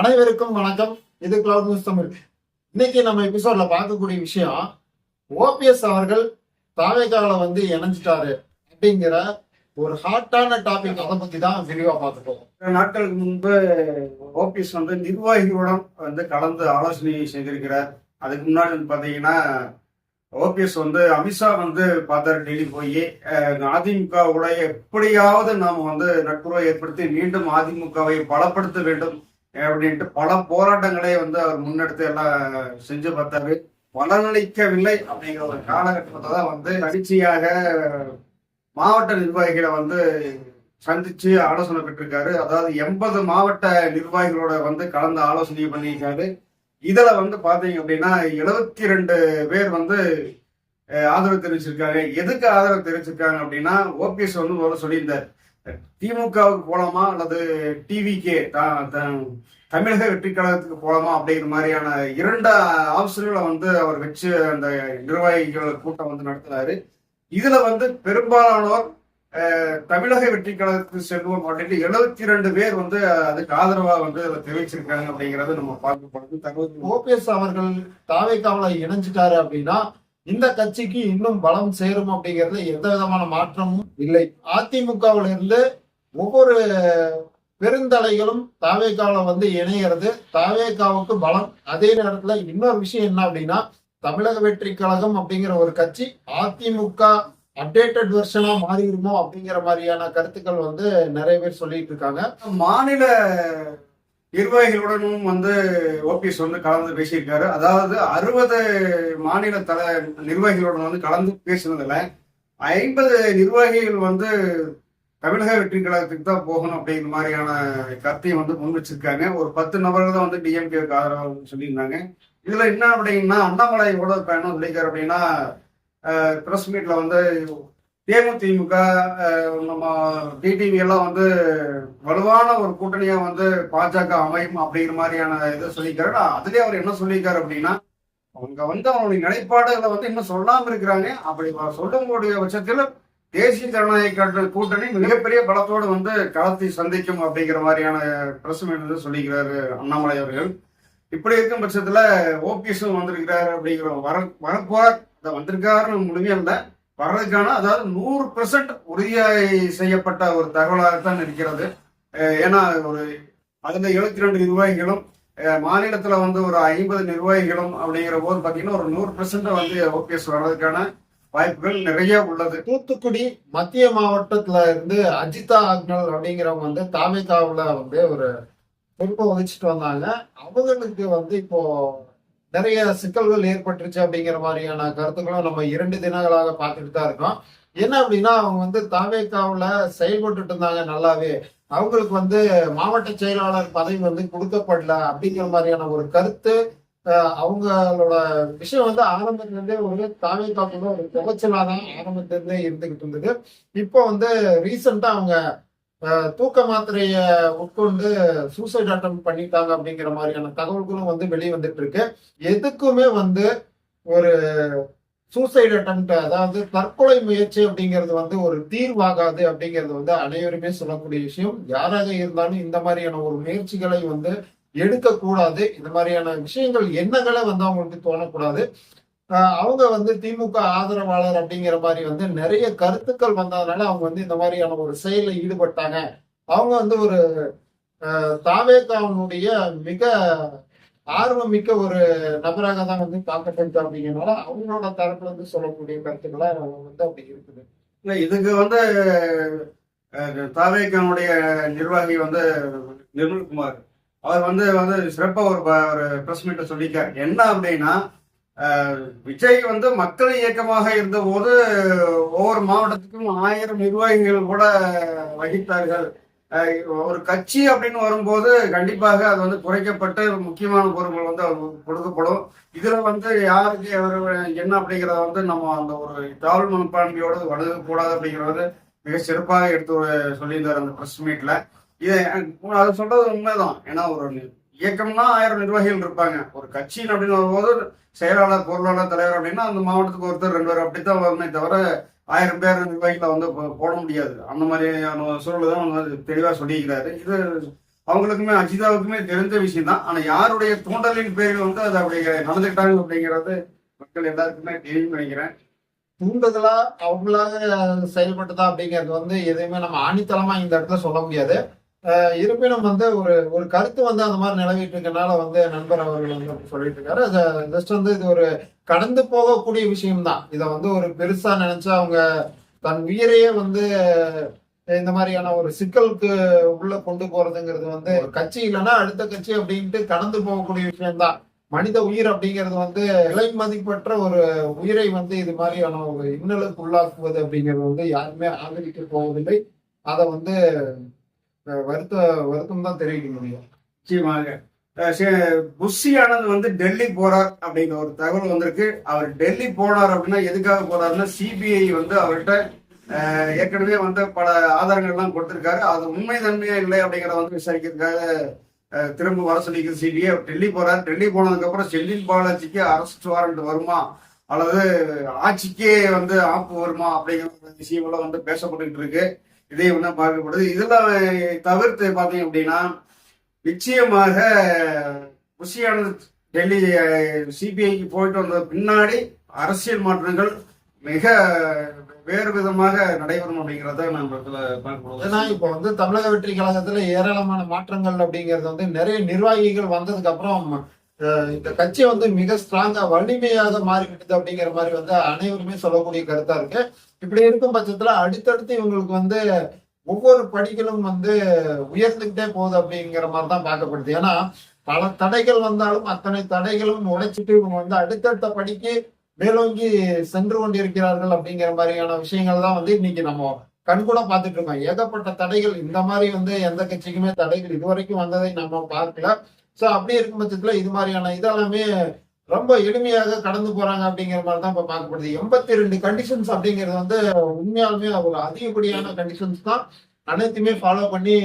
அனைவருக்கும் வணக்கம். இது கிளவுட் நியூஸ் தமிழ் இன்னைக்கு நம்ம எபிசோட்ல பார்க்கக்கூடிய விஷயம் ஓபிஎஸ் அவர்கள் தாவேக்கால வந்து இணைஞ்சிட்டாரு அப்படிங்கிற ஒரு ஹாட்டான டாபிக் அதை பத்தி தான் விரிவா பார்த்துப்போம் நாட்களுக்கு முன்பு ஓபிஎஸ் வந்து நிர்வாகிகளுடன் வந்து கலந்து ஆலோசனை செய்திருக்கிறார். அதுக்கு முன்னாடி வந்து பாத்தீங்கன்னா ஓபிஎஸ் வந்து அமித்ஷா வந்து பார்த்தாரு டெல்லி போய். அதிமுகவுடைய எப்படியாவது நாம் வந்து நட்புறவை ஏற்படுத்தி மீண்டும் அதிமுகவை பலப்படுத்த வேண்டும். அப்படின்ட்டு பல போராட்டங்களை வந்து அவர் முன்னெடுத்து எல்லாம் செஞ்சு பார்த்தாரு. பலனளிக்கவில்லை அப்படிங்கிற ஒரு காலகட்டத்தை தான் வந்து கடிச்சியாக மாவட்ட நிர்வாகிகளை வந்து சந்திச்சு ஆலோசனை பெற்றிருக்காரு. அதாவது எண்பது மாவட்ட நிர்வாகிகளோட வந்து கலந்து ஆலோசனை பண்ணியிருக்காரு. இதுல வந்து பாத்தீங்க அப்படின்னா எழுபத்தி ரெண்டு பேர் வந்து ஆதரவு தெரிவிச்சிருக்காங்க. எதுக்கு ஆதரவு தெரிவிச்சிருக்காங்க அப்படின்னா ஓபிஎஸ் வந்து ஒரு சொல்லியிருந்தார். திமுகவுக்கு போலாமா அல்லது டிவிகே தமிழக வெற்றி கழகத்துக்கு போலாமா அப்படிங்கிற மாதிரியான இரண்டு ஆப்ஷன்களை வந்து அவர் வச்சு அந்த நிர்வாகிகள் கூட்டம் வந்து நடத்தினாரு இதுல வந்து பெரும்பாலானோர் தமிழக வெற்றி கழகத்துக்கு செல்வோம் அப்படின்ட்டு எழுபத்தி ரெண்டு பேர் வந்து அதுக்கு ஆதரவா வந்து தெரிவிச்சிருக்காங்க அப்படிங்கறத நம்ம பார்க்கப்படுது தகவல் ஓபிஎஸ் அவர்கள் தாவேக்காவில இணைஞ்சிட்டாரு அப்படின்னா இந்த கட்சிக்கு இன்னும் பலம் சேரும் அப்படிங்கிறது எந்த விதமான மாற்றமும் இல்லை. அதிமுகவுல இருந்து ஒவ்வொரு பெருந்தலைகளும் தாவேக்காவில வந்து இணைகிறது தாவேக்காவுக்கு பலம். அதே நேரத்துல இன்னொரு விஷயம் என்ன அப்படின்னா தமிழக வெற்றி கழகம் அப்படிங்கிற ஒரு கட்சி அதிமுக அப்டேட்டட் வெர்ஷனா மாறிடுமோ அப்படிங்கிற மாதிரியான கருத்துக்கள் வந்து நிறைய பேர் சொல்லிட்டு இருக்காங்க. மாநில நிர்வாகிகளுடனும் வந்து ஓபிஎஸ் வந்து கலந்து பேசியிருக்காரு. அதாவது அறுபது மாநில தல நிர்வாகிகளுடன் வந்து கலந்து பேசினதுல ஐம்பது நிர்வாகிகள் வந்து தமிழக வெற்றி கழகத்துக்கு தான் போகணும் அப்படிங்கிற மாதிரியான கருத்தையும் வந்து முன் வச்சிருக்காங்க. ஒரு பத்து நபர்கள் தான் வந்து டிஎம்கேவுக்கு ஆதரவு சொல்லியிருந்தாங்க. இதுல என்ன அப்படின்னா அண்ணாமலை எவ்வளவு பயணம் சொல்லியிருக்காரு அப்படின்னா பிரஸ் மீட்ல வந்து தேமுதிமுக நம்ம டிடிவி எல்லாம் வந்து வலுவான ஒரு கூட்டணியா வந்து பாஜக அமையும் அப்படிங்கிற மாதிரியான இதை சொல்லியிருக்காரு. அதுலயே அவர் என்ன சொல்லியிருக்காரு அப்படின்னா அவங்க வந்து அவங்களுடைய நிலைப்பாடுகளை வந்து இன்னும் சொல்லாம இருக்கிறாங்க. அப்படி சொல்லக்கூடிய பட்சத்தில் தேசிய ஜனநாயக கூட்டணி மிகப்பெரிய பலத்தோடு வந்து களத்தை சந்திக்கும் அப்படிங்கிற மாதிரியான பிரஸ் மீட் சொல்லிக்கிறாரு அண்ணாமலை அவர்கள். இப்படி இருக்கும் பட்சத்துல ஓபிஎஸும் வந்திருக்கிறாரு அப்படிங்கிற வர வரப்போர் இதை வந்திருக்காருன்னு முழுமையா இல்லை. வர்றதுக்கான அதாவது நூறு பெர்சன்ட் உறுதியாக செய்யப்பட்ட ஒரு தகவலாகத்தான் இருக்கிறது. ஏன்னா ஒரு அதுல எழுபத்தி ரெண்டு நிர்வாகிகளும் மாநிலத்தில் வந்து ஒரு ஐம்பது நிர்வாகிகளும் அப்படிங்கிற போது பார்த்தீங்கன்னா ஒரு நூறு பெர்சன்ட் வந்து ஓபிஎஸ் வர்றதுக்கான வாய்ப்புகள் நிறைய உள்ளது. தூத்துக்குடி மத்திய மாவட்டத்துல இருந்து அஜிதா அக்னல் அப்படிங்கிறவங்க வந்து தாமிகாவில் வந்து ஒரு பொறுப்பை வகிச்சுட்டு வந்தாங்க. அவங்களுக்கு வந்து இப்போ நிறைய சிக்கல்கள் ஏற்பட்டுருச்சு அப்படிங்கிற மாதிரியான கருத்துக்களும் நம்ம இரண்டு தினங்களாக பார்த்துட்டு தான் இருக்கோம். என்ன அப்படின்னா அவங்க வந்து தாவேக்காவுல செயல்பட்டுட்டு இருந்தாங்க நல்லாவே. அவங்களுக்கு வந்து மாவட்ட செயலாளர் பதவி வந்து கொடுக்கப்படல அப்படிங்கிற மாதிரியான ஒரு கருத்து அவங்களோட விஷயம் வந்து ஆரம்பத்திலிருந்தே இருந்தே தாவே தாவேக்காக்குள்ள ஒரு புகைச்சலா தான் ஆரம்பத்திலிருந்தே இருந்துகிட்டு இருந்தது. இப்போ வந்து ரீசெண்டா அவங்க தூக்க மாத்திரைய உட்கொண்டு சூசைட் அட்டம் பண்ணிட்டாங்க அப்படிங்கிற மாதிரியான தகவல்களும் வந்து வெளியே வந்துட்டு இருக்கு. எதுக்குமே வந்து ஒரு சூசைடு அட்டம் அதாவது தற்கொலை முயற்சி அப்படிங்கிறது வந்து ஒரு தீர்வாகாது அப்படிங்கிறது வந்து அனைவருமே சொல்லக்கூடிய விஷயம். யாராக இருந்தாலும் இந்த மாதிரியான ஒரு முயற்சிகளை வந்து எடுக்கக்கூடாது. இந்த மாதிரியான விஷயங்கள் எண்ணங்களை வந்து அவங்களுக்கு தோணக்கூடாது. அவங்க வந்து திமுக ஆதரவாளர் அப்படிங்கிற மாதிரி வந்து நிறைய கருத்துக்கள் வந்ததுனால அவங்க வந்து இந்த மாதிரியான ஒரு செயலில் ஈடுபட்டாங்க. அவங்க வந்து ஒரு ஆஹ் தாவேகாவனுடைய மிக ஆர்வம் மிக்க ஒரு நபராக தான் வந்து பார்க்கப்படுது அப்படிங்கிறனால அவங்களோட தரப்புல இருந்து சொல்லக்கூடிய கருத்துக்களை வந்து அப்படி இருக்குது. இல்ல இதுக்கு வந்து தாவேக்கனுடைய நிர்வாகி வந்து நிர்மல்குமார். அவர் வந்து வந்து சிறப்பா ஒரு ப- ஒரு பிரஸ் மீட்டை சொல்லியிருக்கார். என்ன அப்படின்னா விஜய் வந்து மக்கள் இயக்கமாக இருந்த போது ஒவ்வொரு மாவட்டத்துக்கும் ஆயிரம் நிர்வாகிகள் கூட வகித்தார்கள். ஒரு கட்சி அப்படின்னு வரும்போது கண்டிப்பாக அது வந்து குறைக்கப்பட்டு முக்கியமான பொருட்கள் வந்து கொடுக்கப்படும். இதுல வந்து யாருக்கு எவர் என்ன அப்படிங்கறத வந்து நம்ம அந்த ஒரு தாழ்வு மனப்பான்மையோடு வணங்கக்கூடாது அப்படிங்கறது மிக சிறப்பாக எடுத்து சொல்லியிருந்தார் அந்த பிரஸ் மீட்ல இது அது சொல்றது உண்மைதான். ஏன்னா ஒரு இயக்கம்னா ஆயிரம் நிர்வாகிகள் இருப்பாங்க. ஒரு கட்சின்னு அப்படின்னு வரும்போது செயலாளர் பொருளாளர் தலைவர் அப்படின்னா அந்த மாவட்டத்துக்கு ஒருத்தர் ரெண்டு பேர் அப்படித்தான் வருமே தவிர ஆயிரம் பேர் நிர்வாகிகளை வந்து போட முடியாது. அந்த மாதிரியான சூழல் தான் தெளிவாக சொல்லியிருக்கிறாரு. இது அவங்களுக்குமே அஜிதாவுக்குமே தெரிஞ்ச விஷயம் தான். ஆனால் யாருடைய தூண்டலின் பேரில் வந்து அது அப்படி நடந்துக்கிட்டாங்க அப்படிங்கிறது மக்கள் எல்லாருக்குமே தெரியும் நினைக்கிறேன். தூண்டுதலா அவங்களாக செயல்பட்டதா அப்படிங்கிறது வந்து எதையுமே நம்ம ஆணித்தளமா இந்த இடத்துல சொல்ல முடியாது. இருப்பினும் வந்து ஒரு ஒரு கருத்து வந்து அந்த மாதிரி நிலவிட்டு இருக்கனால வந்து நண்பர் அவர்கள் வந்து சொல்லிட்டு இருக்காரு. ஜஸ்ட் வந்து இது ஒரு கடந்து போகக்கூடிய விஷயம்தான். இதை வந்து ஒரு பெருசா நினைச்சு அவங்க தன் உயிரையே வந்து இந்த மாதிரியான ஒரு சிக்கலுக்கு உள்ள கொண்டு போறதுங்கிறது வந்து கட்சி இல்லைன்னா அடுத்த கட்சி அப்படின்ட்டு கடந்து போகக்கூடிய விஷயம்தான். மனித உயிர் அப்படிங்கிறது வந்து விலை மதிப்பற்ற ஒரு உயிரை வந்து இது மாதிரியான ஒரு இன்னலுக்கு உள்ளாக்குவது அப்படிங்கிறது வந்து யாருமே ஆதரிக்க போவதில்லை. அதை வந்து வருத்த வருத்தம் தான் தெரிவிக்க முடியும். நிச்சயமாக. புஷி ஆனந்த் வந்து டெல்லி போறார் அப்படிங்கிற ஒரு தகவல் வந்திருக்கு. அவர் டெல்லி போனார் அப்படின்னா எதுக்காக போறாருன்னா சிபிஐ வந்து அவர்கிட்ட ஏற்கனவே வந்து பல ஆதாரங்கள்லாம் கொடுத்திருக்காரு. அது உண்மை தன்மையா இல்லை அப்படிங்கிறத வந்து விசாரிக்கிறதுக்காக திரும்ப வர சொல்லிக்கிறது சிபிஐ அவர் டெல்லி போறார். டெல்லி போனதுக்கு அப்புறம் செல்லின் பாலாஜிக்கு அரெஸ்ட் வாரண்ட் வருமா? அல்லது ஆட்சிக்கே வந்து ஆப்பு வருமா? அப்படிங்கிற ஒரு வந்து பேசப்பட்டுக்கிட்டு இருக்கு. இதே ஒன்றும் பார்க்கப்படுது. இதெல்லாம் தவிர்த்து பார்த்தீங்க அப்படின்னா நிச்சயமாக புஷியானது டெல்லி சிபிஐக்கு போயிட்டு வந்த பின்னாடி அரசியல் மாற்றங்கள் மிக வேறு விதமாக நடைபெறும் அப்படிங்கிறத நம்ம இதுல பார்க்கணும் ஏன்னா இப்போ வந்து தமிழக வெற்றி கழகத்துல ஏராளமான மாற்றங்கள் அப்படிங்கிறது வந்து நிறைய நிர்வாகிகள் வந்ததுக்கு அப்புறம் இந்த கட்சி வந்து மிக ஸ்ட்ராங்கா வலிமையாக மாறிவிட்டது அப்படிங்கிற மாதிரி வந்து அனைவருமே சொல்லக்கூடிய கருத்தா இருக்கு. இப்படி இருக்கும் பட்சத்துல அடுத்தடுத்து இவங்களுக்கு வந்து ஒவ்வொரு படிகளும் வந்து உயர்ந்துகிட்டே போகுது அப்படிங்கிற மாதிரி தான் பார்க்கப்படுது. ஏன்னா பல தடைகள் வந்தாலும் அத்தனை தடைகளும் உடைச்சிட்டு இவங்க வந்து அடுத்தடுத்த படிக்கு மேலோங்கி சென்று கொண்டிருக்கிறார்கள் அப்படிங்கிற மாதிரியான விஷயங்கள் தான் வந்து இன்னைக்கு நம்ம கண்கூட பார்த்துட்டு இருக்கோம். ஏகப்பட்ட தடைகள் இந்த மாதிரி வந்து எந்த கட்சிக்குமே தடைகள் இதுவரைக்கும் வந்ததை நம்ம பார்க்கல. ஸோ அப்படி இருக்கும் பட்சத்துல இது மாதிரியான இதெல்லாமே ரொம்ப எளிமையாக கடந்து போறாங்க அப்படிங்கிற மாதிரி தான் இப்ப பார்க்கப்படுது எண்பத்தி ரெண்டு கண்டிஷன்ஸ் அப்படிங்கிறது வந்து உண்மையாலுமே அவங்க அதிகப்படியான கண்டிஷன்ஸ் தான். அனைத்துமே ஃபாலோ பண்ணி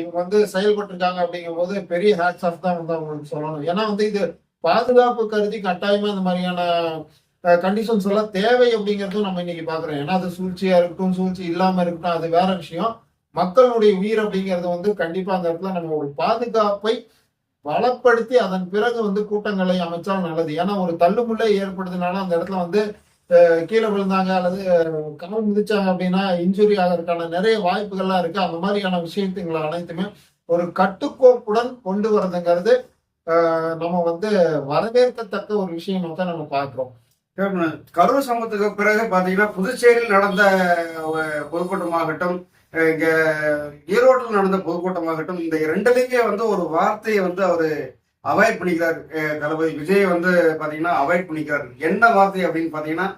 இவங்க வந்து செயல்பட்டுருக்காங்க அப்படிங்கும் போது பெரிய ஹேட்ஸ் ஆஃப் தான் வந்து அவங்களுக்கு சொல்லணும். ஏன்னா வந்து இது பாதுகாப்பு கருதி கட்டாயமா இந்த மாதிரியான கண்டிஷன்ஸ் எல்லாம் தேவை அப்படிங்கிறதும் நம்ம இன்னைக்கு பாக்குறோம் ஏன்னா அது சூழ்ச்சியா இருக்கட்டும் சூழ்ச்சி இல்லாம இருக்கட்டும் அது வேற விஷயம். மக்களுடைய உயிர் அப்படிங்கிறது வந்து கண்டிப்பா அந்த இடத்துல நம்ம ஒரு பாதுகாப்பை பலப்படுத்தி அதன் பிறகு வந்து கூட்டங்களை அமைச்சால் நல்லது. ஏன்னா ஒரு தள்ளுமுள்ளே ஏற்படுதுனால அந்த இடத்துல வந்து கீழே விழுந்தாங்க அல்லது கால் மிதிச்சாங்க அப்படின்னா இன்ஜுரி ஆகிறதுக்கான நிறைய வாய்ப்புகள்லாம் இருக்கு. அந்த மாதிரியான விஷயத்துங்களை அனைத்துமே ஒரு கட்டுக்கோப்புடன் கொண்டு வரதுங்கிறது நம்ம வந்து வரவேற்கத்தக்க ஒரு விஷயமா தான் நம்ம பார்க்கிறோம். கரூர் சமத்துக்கு பிறகு பாத்தீங்கன்னா புதுச்சேரியில் நடந்த பொதுக்கூட்டமாகட்டும் இங்க ஈரோட்டில் நடந்த பொதுக்கூட்டமாகட்டும் இந்த ரெண்டுலையுமே வந்து ஒரு வார்த்தையை வந்து அவரு அவாய்ட் பண்ணிக்கிறார். தளபதி விஜய் வந்து பாத்தீங்கன்னா அவாய்ட் பண்ணிக்கிறார். என்ன வார்த்தை அப்படின்னு பாத்தீங்கன்னா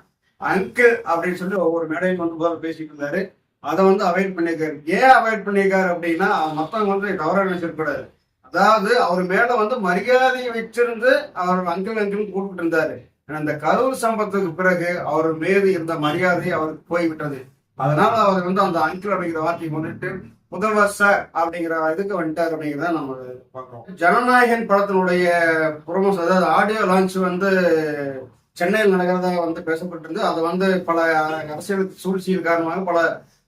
அங்கிள் அப்படின்னு சொல்லி ஒவ்வொரு மேடையும் வந்து முதல்ல பேசிட்டு இருந்தாரு. அதை வந்து அவாய்ட் பண்ணியிருக்காரு. ஏன் அவாய்ட் பண்ணியிருக்காரு அப்படின்னா மத்தவங்க வந்து தவறாக நினைச்சிருக்கூடாது அதாவது அவர் மேல வந்து மரியாதையை வச்சிருந்து அவர் அங்கிள் அங்கிள் கூப்பிட்டு இருந்தாரு. அந்த கரூர் சம்பவத்துக்கு பிறகு அவர் மீது இருந்த மரியாதை அவருக்கு போய்விட்டது. அதனால அவர் வந்து அந்த அங்கிள் அப்படிங்கிற வார்த்தையை கொண்டுட்டு முதல்வர் சார் அப்படிங்கிற இதுக்கு வந்துட்டார் அப்படிங்கிறத நம்ம பார்க்குறோம். ஜனநாயகன் படத்தினுடைய ப்ரொமோஷன் அதாவது ஆடியோ லான்ச் வந்து சென்னையில் நடக்கிறதா வந்து பேசப்பட்டிருந்து அது வந்து பல அரசியல் சூழ்ச்சியின் காரணமாக பல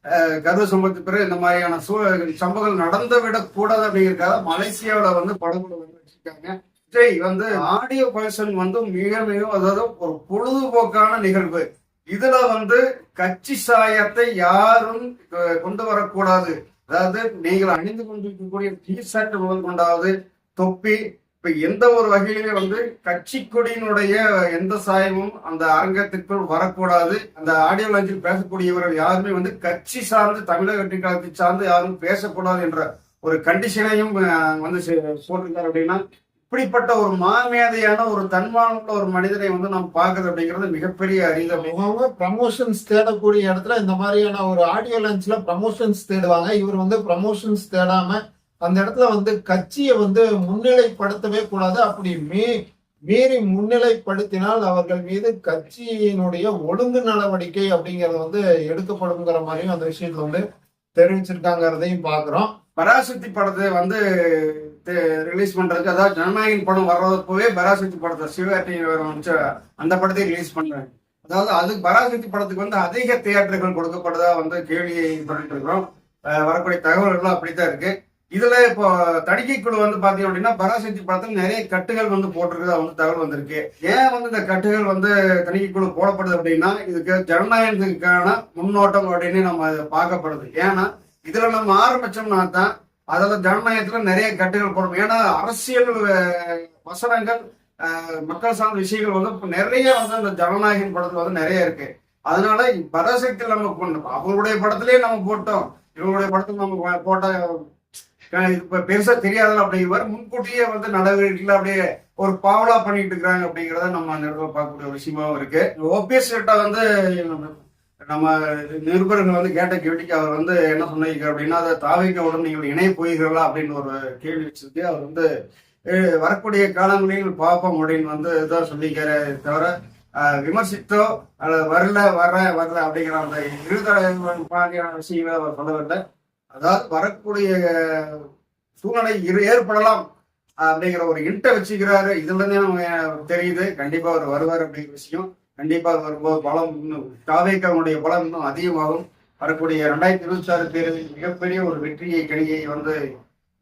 அஹ், கரூர் சம்பவத்துக்கு பிறகு இந்த மாதிரியான சூழ சம்பவங்கள் நடந்து விடக்கூடாது அப்படிங்கிறக்காக மலேசியாவில் வந்து படங்களை வந்து வச்சிருக்காங்க விஜய் வந்து ஆடியோ பர்சன் வந்து மிக மிக அதாவது ஒரு பொழுதுபோக்கான நிகழ்வு. இதுல வந்து கட்சி சாயத்தை யாரும் கொண்டு வரக்கூடாது. அதாவது நீங்கள் அணிந்து கொண்டிருக்கக்கூடிய டி ஷர்ட் முதல் கொண்டாவது தொப்பி இப்ப எந்த ஒரு வகையிலுமே வந்து கட்சி கொடியினுடைய எந்த சாயமும் அந்த அரங்கத்திற்குள் வரக்கூடாது. அந்த ஆடியோ லாஞ்சில் பேசக்கூடியவர்கள் யாருமே வந்து கட்சி சார்ந்து தமிழக கட்சி சார்ந்து யாரும் பேசக்கூடாது என்ற ஒரு கண்டிஷனையும் வந்து செ- அப்படின்னா இப்படிப்பட்ட ஒரு மாமேதையான ஒரு தன்மானமுள்ள ஒரு மனிதனை வந்து நாம் பார்க்கறது அப்படிங்கிறது மிகப்பெரிய அரிது அப்படி அவங்க ப்ரமோஷன்ஸ் தேடக்கூடிய இடத்துல இந்த மாதிரியான ஒரு ஆடியோ லான்ச்ல ப்ரமோஷன்ஸ் தேடுவாங்க. இவர் வந்து ப்ரமோஷன்ஸ் தேடாம அந்த இடத்துல வந்து கட்சியை வந்து முன்னிலைப்படுத்தவே கூடாது. அப்படி மீ மீறி முன்னிலைப்படுத்தினால் அவர்கள் மீது கட்சியினுடைய ஒழுங்கு நடவடிக்கை அப்படிங்கறது வந்து எடுக்கப்படுங்கிற மாதிரியும் அந்த விஷயத்துல வந்து தெரிவிச்சிருக்காங்கிறதையும் பாக்குறோம் பராசக்தி படத்தை வந்து ரிலீஸ் பண்றதுக்கு அதாவது ஜனநாயகன் படம் வர்றதுப்பவே பராசக்தி படத்தை சிவகார்த்திகேயன் அந்த படத்தை ரிலீஸ் பண்றாங்க. அதாவது அது பராசக்தி படத்துக்கு வந்து அதிக தியேட்டர்கள் கொடுக்கப்படுதா வந்து கேள்வியை பண்ணிட்டு இருக்கிறோம். வரக்கூடிய தகவல்களும் அப்படித்தான் இருக்கு. இதுல இப்போ தணிக்கை குழு வந்து பாத்தீங்க அப்படின்னா பராசக்தி படத்துல நிறைய கட்டுகள் வந்து போட்டிருக்கிறதா வந்து தகவல் வந்திருக்கு. ஏன் வந்து இந்த கட்டுகள் வந்து தணிக்கை குழு போடப்படுது அப்படின்னா இதுக்கு ஜனநாயகத்துக்கான முன்னோட்டம் அப்படின்னு நம்ம பார்க்கப்படுது. ஏன்னா இதுல நம்ம ஆரம்பிச்சோம்னா தான் அதில் ஜனநாயகத்துல நிறைய கட்டுகள் போடும். ஏன்னா அரசியல் வசனங்கள் மக்கள் சார்ந்த விஷயங்கள் வந்து நிறைய வந்து அந்த ஜனநாயகம் படத்துல வந்து நிறைய இருக்கு. அதனால பராசக்தியில் நம்ம கொண்டு அவருடைய படத்திலேயே நம்ம போட்டோம். இவங்களுடைய படத்துல நம்ம போட்ட இப்ப பெருசா தெரியாதுல அப்படிங்கிற முன்கூட்டியே வந்து நடவடிக்கைகள் அப்படியே ஒரு பாவலா பண்ணிட்டு இருக்கிறாங்க அப்படிங்கிறத நம்ம அந்த இடத்துல பார்க்கக்கூடிய ஒரு விஷயமாவும் இருக்கு. ஓபிஎஸ் கிட்ட வந்து நம்ம நிருபர்கள் வந்து கேட்ட கேள்விக்கு அவர் வந்து என்ன சொன்னீங்க அப்படின்னா அதை தாவிக்கவுடன் நீங்கள் இணைய போகிறீர்களா? அப்படின்னு ஒரு கேள்வி வச்சிருக்கு. அவர் வந்து வரக்கூடிய காலங்களில் பார்ப்போம் அப்படின்னு வந்து இதான் சொல்லியிருக்காரு. தவிர விமர்சித்தோ அல்லது வரல வர வரல அப்படிங்கிற அந்த இருதர மாதிரியான விஷயங்களை அவர் சொல்லவில்லை. அதாவது வரக்கூடிய சூழ்நிலை இரு ஏற்படலாம் அப்படிங்கிற ஒரு இன்ட்ட வச்சுக்கிறாரு. இதுல இருந்தே நம்ம தெரியுது. கண்டிப்பா அவர் வருவார் அப்படிங்கிற விஷயம். கண்டிப்பா வரும்போது பலம் இன்னும் தாவேக்காவுடைய பலம் இன்னும் அதிகமாகும். வரக்கூடிய ரெண்டாயிரத்தி இருபத்தி ஆறு தேர்தலில் மிகப்பெரிய ஒரு வெற்றியை கணியை வந்து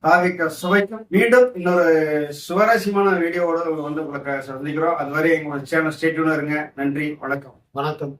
தாவிக்க சுவைக்கும். மீண்டும் இன்னொரு சுவாரஸ்யமான வீடியோவோட வந்து உங்களுக்கு சந்திக்கிறோம். அதுவரை எங்களோட சேனல் ஸ்டேட்யூனா இருங்க. நன்றி வணக்கம். வணக்கம்.